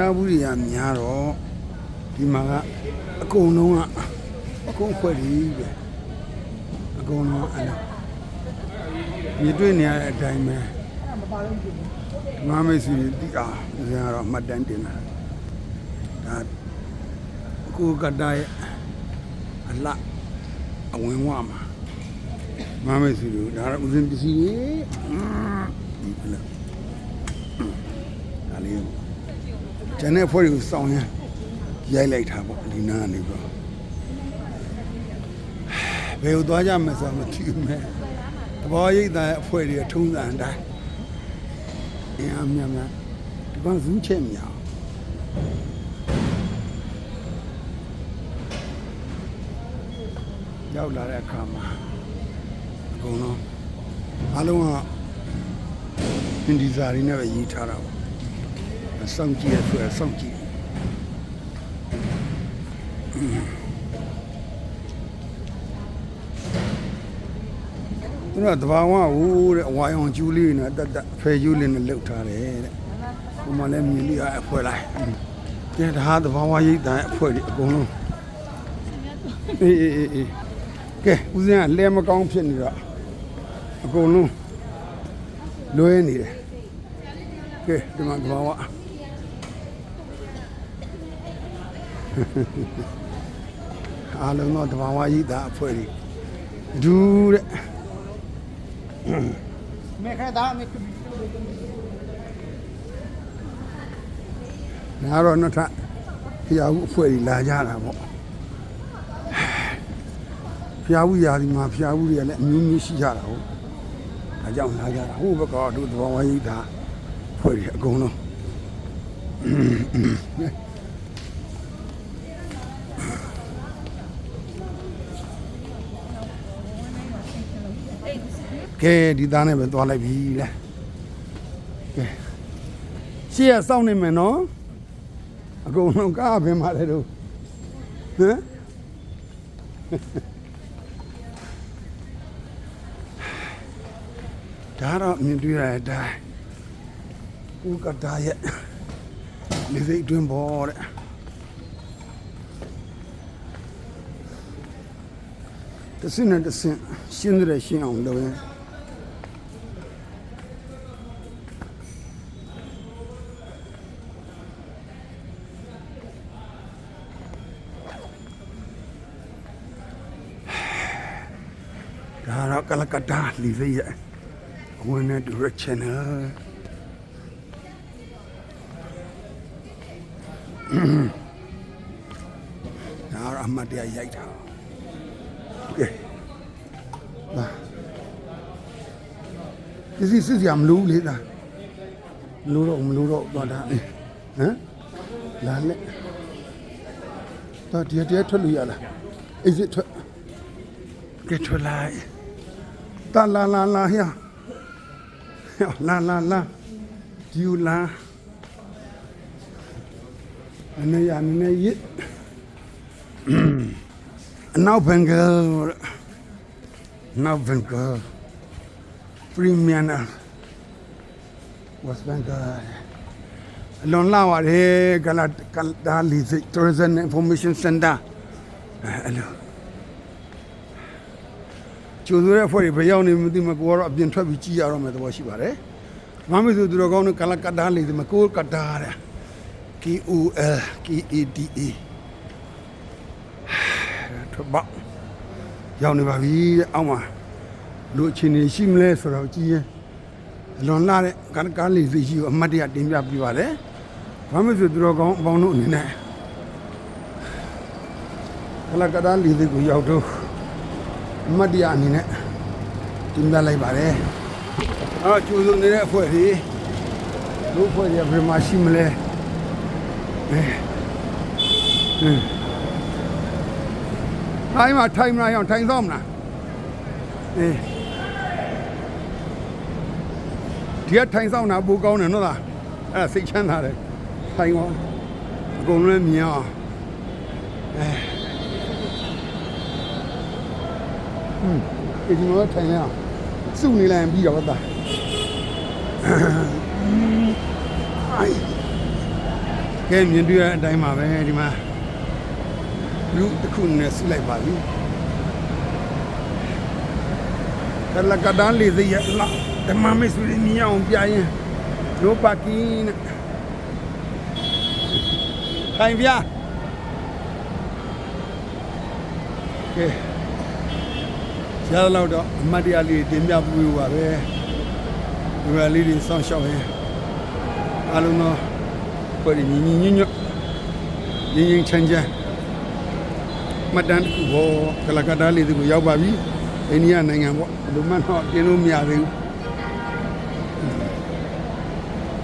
တာဘူးတွေကများတော့ဒီမှာကအကုန်လုံးကအကုန်ခွက်ကြီးပဲအကုန်လုံးအဲ့လိုမြင်တွေ့နေရတဲ့အတိုင်းပဲငါမိတ်ဆွေတိအားဦးဇင်းကတော့အမှတ်တမ်းတင်တာဒါကိုကတရဲ့အလှအဝင်ဝမှာငါမိတ်ဆွေတို့ဒါတော့ဦးဇင်းပစ္စည်းကြီးအင်းဒီလိုဒါလေး ကျန်တဲ့ဖွဲ့တွေကိုစောင်းရမ်းရိုက်လိုက်တာပေါ့ဒီနားကနေပေါ့ဘယ်ကိုသွားကြမလဲဆိုတော့မသိဘူးမဲ့တဘောရိတ်သားရဲ့အဖွဲ့တွေထုံးစံအတိုင်းအင်းအမြတ်မြတ်ဒီကောင်ဇူးချက်မြောင်ရောက်လာတဲ့အခါမှာအကုန်လုံးအားလုံးကဟင်ဒီဇာရီနဲ့ပဲရေးထားတာပေါ့ စောင့်ကြည့်ရဆိုရစောင့်ကြည့်သူကတဘာဝဟိုတဲ့အဝါရောင်ကျူးလေးနဲ့တက်တက်ဖယ်ကျူးလေးနဲ့လှုပ်ထားတယ်တဲ့ဟိုမှာလည်းမြင်လေးအဖွဲလိုက်ကျန်ဒါဟာတဘာဝရိတ်တန်အဖွဲဒီအကုန်လုံးအေးအေးအေးအေးကဲဦးဇင်းကလဲမကောင်းဖြစ်နေတော့အကုန်လုံးလွဲနေတယ်ကဲဒီမှာတဘာဝ အားလုံးတော့တဘာဝရိတာအဖွဲ့တွေဒူးတဲ့မေခဲသားမေခဲနားတော့နှစ်ထပ်ဖျားဘူးအဖွဲ့တွေလာကြတာပေါ့ဖျားဘူးရာဒီမှာဖျားဘူးတွေကလည်းအမျိုးမျိုးရှိကြတာဟုတ်ဒါကြောင့်လာကြတာဟိုဘက်ကတို့တဘာဝရိတာအဖွဲ့တွေအကုန်လုံး ကဲဒီသားနဲ့ပဲသွားလိုက်ပြီလေကဲရှေ့ကစောင့်နေမယ်နော်အကုန်လုံးကားဘယ်မှာလဲတို့ဟမ်ဒါတော့မြင်တွေ့ရတဲ့အတိုင်းဦးကတာရဲ့လေစိတ်အတွင်းပေါ်တဲ့တစ်စင်းနဲ့တစ်စင်းရှင်းတဲ့ရှင်းအောင်လုပ်ရင် ဒါတော့ကလကတ္တာလီစိရဲ့ဝင်တဲ့ direction ဒါတော့အမှတ်တရရိုက်တာကဲလာဒီစီစစ်ရမလို့လေလားမလို့တော့မလို့တော့တော့ဒါဟမ်လာလက်တော့ဒီတည်းထွက်လို့ရလားအိတ်စစ်ထွက် Get to lie. Ta la la la here. La la la. You la. နည်းနည်းရနည်းနည်းရစ်အနောက်ဘင်္ဂလနောက်ဘင်္ဂလပရီမီယမ်ဝက်ဘင်္ဂလအလွန်လာပါတယ်ကလာကလာလီစိ Tourism Information Center အဲ့လို ကျိုးဆိုတဲ့အဖွဲ့တွေဘယ်ရောက်နေမသိမကိုကတော့အပြင်ထွက်ပြီးကြည့်ရတော့မယ်သဘောရှိပါတယ်။မမေဆိုသူတော်ကောင်းတို့ကလကတ္တာလေးဒီမကိုကတ္တာတဲ့ K O L K A D A ထွက်ပါရောက်နေပါပြီတဲ့အောက်မှာလူအချင်းနေရှိမလဲဆိုတော့ကြည့်ရင်လွန်လာတဲ့ကလကားလေးစီရှိကိုအမတ်တရတင်ပြပြပါတယ်။ဘာမှဆိုသူတော်ကောင်းအပေါင်းတို့အနေနဲ့ကလကတ္တာလေးစီကိုရောက်တော့ အမတ်တရားအနေနဲ့တင်ပြလိုက်ပါတယ်။အော်ကျူစုံနေတဲ့အဖွဲ့တွေတို့အဖွဲ့တွေဘယ်မှာရှိမလဲ။အဲဟင်းထိုင်းမှာထိုင်းမလားရောထိုင်းသောမလား။အေးဒီကထိုင်းဆောင်တာပိုကောင်းတယ်နော်လား။အဲ့ဒါစိတ်ချမ်းသာတယ်။ထိုင်းရောအကုန်လုံးမြင်အောင်အဲ ဒီမှာထိုင်ရအောင်စုနေလိုက်ရင်ပြီးတော့သားအိုင်ကဲမြင်တွေ့ရတဲ့အတိုင်းပါပဲဒီမှာလူတစ်ခုနဲ့ဆုလိုက်ပါပြီကလကဒန်လေးစရလာဓမ္မမေဆွေမြင်အောင်ပြရင်လိုပါကင်းနဲ့ခိုင်ပြကဲ ရတော့တော့အမတ်တရားလေးတင်ပြပူပါပဲဒီမှာလေးတွေစောင့်ရှောက်ရင်အားလုံးတော့ကိုယ်ညီညီညွတ်ညွတ်ရင်းရင်းချမ်းချမ်းမတန်တစ်ခုဘောကလကတ္တာလေးတွေကိုရောက်ပါပြီအိန္ဒိယနိုင်ငံပေါ့ဘယ်လိုမှတော့တင်းလို့မရသေးဘူး